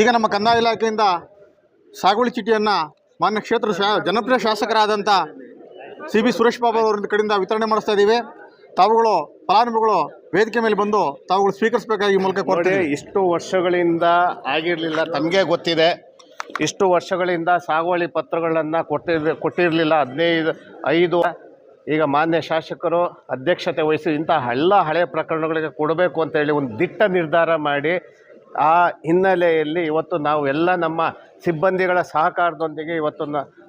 ಈಗ ನಮ್ಮ ಕಂದಾಯ ಇಲಾಖೆಯಿಂದ ಸಾಗುವಳಿ ಚೀಟಿಯನ್ನು ಮಾನ್ಯ ಕ್ಷೇತ್ರ ಶಾ ಜನಪ್ರಿಯ ಶಾಸಕರಾದಂಥ ಸಿ ಬಿ ಸುರೇಶ್ ಬಾಬು ಅವರ ಕಡೆಯಿಂದ ವಿತರಣೆ ಮಾಡಿಸ್ತಾ ಇದ್ದೀವಿ ತಾವುಗಳು ಫಲಾನುಭವಿಗಳು ವೇದಿಕೆ ಮೇಲೆ ಬಂದು ತಾವುಗಳು ಸ್ವೀಕರಿಸಬೇಕಾಗಿ ಮೂಲಕ ಕೊಟ್ಟರೆ ಇಷ್ಟು ವರ್ಷಗಳಿಂದ ಆಗಿರಲಿಲ್ಲ ತಮಗೆ ಗೊತ್ತಿದೆ. ಇಷ್ಟು ವರ್ಷಗಳಿಂದ ಸಾಗುವಳಿ ಪತ್ರಗಳನ್ನು ಕೊಟ್ಟಿರ್ ಕೊಟ್ಟಿರಲಿಲ್ಲ. ಹದಿನೈದು ಐದು ಈಗ ಮಾನ್ಯ ಶಾಸಕರು ಅಧ್ಯಕ್ಷತೆ ವಹಿಸಿ ಇಂಥ ಎಲ್ಲ ಹಳೆಯ ಪ್ರಕರಣಗಳಿಗೆ ಕೊಡಬೇಕು ಅಂತೇಳಿ ಒಂದು ದಿಟ್ಟ ನಿರ್ಧಾರ ಮಾಡಿ ಆ ಹಿನ್ನೆಲೆಯಲ್ಲಿ ಇವತ್ತು ನಾವು ಎಲ್ಲ ನಮ್ಮ ಸಿಬ್ಬಂದಿಗಳ ಸಹಕಾರದೊಂದಿಗೆ ಇವತ್ತು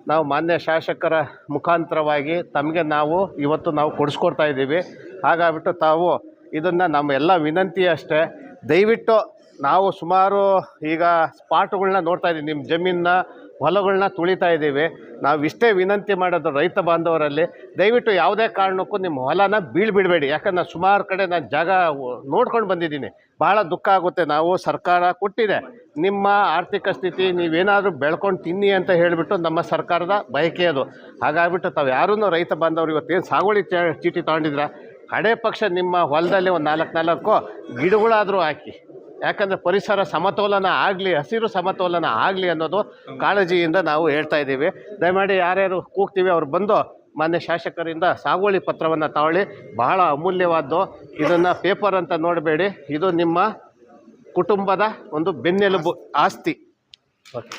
ನಾವು ಮಾನ್ಯ ಶಾಸಕರ ಮುಖಾಂತರವಾಗಿ ತಮಗೆ ನಾವು ಇವತ್ತು ನಾವು ಕೊಡಿಸ್ಕೊಡ್ತಾ ಇದ್ದೀವಿ. ಹಾಗಾಗ್ಬಿಟ್ಟು ತಾವು ಇದನ್ನು ನಮ್ಮ ಎಲ್ಲ ವಿನಂತಿ ಅಷ್ಟೇ ದಯವಿಟ್ಟು ನಾವು ಸುಮಾರು ಈಗ ಸ್ಪಾಟ್ಗಳನ್ನ ನೋಡ್ತಾ ಇದ್ದೀವಿ. ನಿಮ್ಮ ಜಮೀನನ್ನ ಹೊಲಗಳನ್ನ ತುಳಿತಾ ಇದ್ದೀವಿ. ನಾವು ಇಷ್ಟೇ ವಿನಂತಿ ಮಾಡೋದು ರೈತ ಬಾಂಧವರಲ್ಲಿ, ದಯವಿಟ್ಟು ಯಾವುದೇ ಕಾರಣಕ್ಕೂ ನಿಮ್ಮ ಹೊಲನ ಬೀಳ್ಬಿಡಬೇಡಿ. ಯಾಕಂದ್ರೆ ಸುಮಾರು ಕಡೆ ನಾನು ಜಾಗ ನೋಡ್ಕೊಂಡು ಬಂದಿದ್ದೀನಿ. ಭಾಳ ದುಃಖ ಆಗುತ್ತೆ. ನಾವು ಸರ್ಕಾರ ಕೊಟ್ಟಿದೆ. ನಿಮ್ಮ ಆರ್ಥಿಕ ಸ್ಥಿತಿ ನೀವೇನಾದರೂ ಬೆಳ್ಕೊಂಡು ತಿನ್ನಿ ಅಂತ ಹೇಳಿಬಿಟ್ಟು ನಮ್ಮ ಸರ್ಕಾರದ ಬಯಕೆ ಅದು. ಹಾಗಾಗ್ಬಿಟ್ಟು ತಾವು ಯಾರೂ ರೈತ ಬಾಂಧವರು ಇವತ್ತೇನು ಸಾಗುವಳಿ ಚೀಟಿ ತೊಗೊಂಡಿದ್ರ? ಕಡೆ ಪಕ್ಷ ನಿಮ್ಮ ಹೊಲದಲ್ಲಿ ಒಂದು ನಾಲ್ಕು ನಾಲ್ಕು ಗಿಡಗಳಾದರೂ ಹಾಕಿ. ಯಾಕಂದರೆ ಪರಿಸರ ಸಮತೋಲನ ಆಗಲಿ, ಹಸಿರು ಸಮತೋಲನ ಆಗಲಿ ಅನ್ನೋದು ಕಾಳಜಿಯಿಂದ ನಾವು ಹೇಳ್ತಾ ಇದ್ದೀವಿ. ದಯಮಾಡಿ ಯಾರ್ಯಾರು ಕೂಗ್ತೀವಿ, ಅವ್ರು ಬಂದು ಮಾನ್ಯ ಶಾಸಕರಿಂದ ಸಾಗುವಳಿ ಪತ್ರವನ್ನು ತಗೊಳ್ಳಿ ಬಹಳ ಅಮೂಲ್ಯವಾದ್ದು. ಇದನ್ನು ಪೇಪರ್ ಅಂತ ನೋಡಬೇಡಿ. ಇದು ನಿಮ್ಮ ಕುಟುಂಬದ ಒಂದು ಬೆನ್ನೆಲುಬು ಆಸ್ತಿ. ಓಕೆ.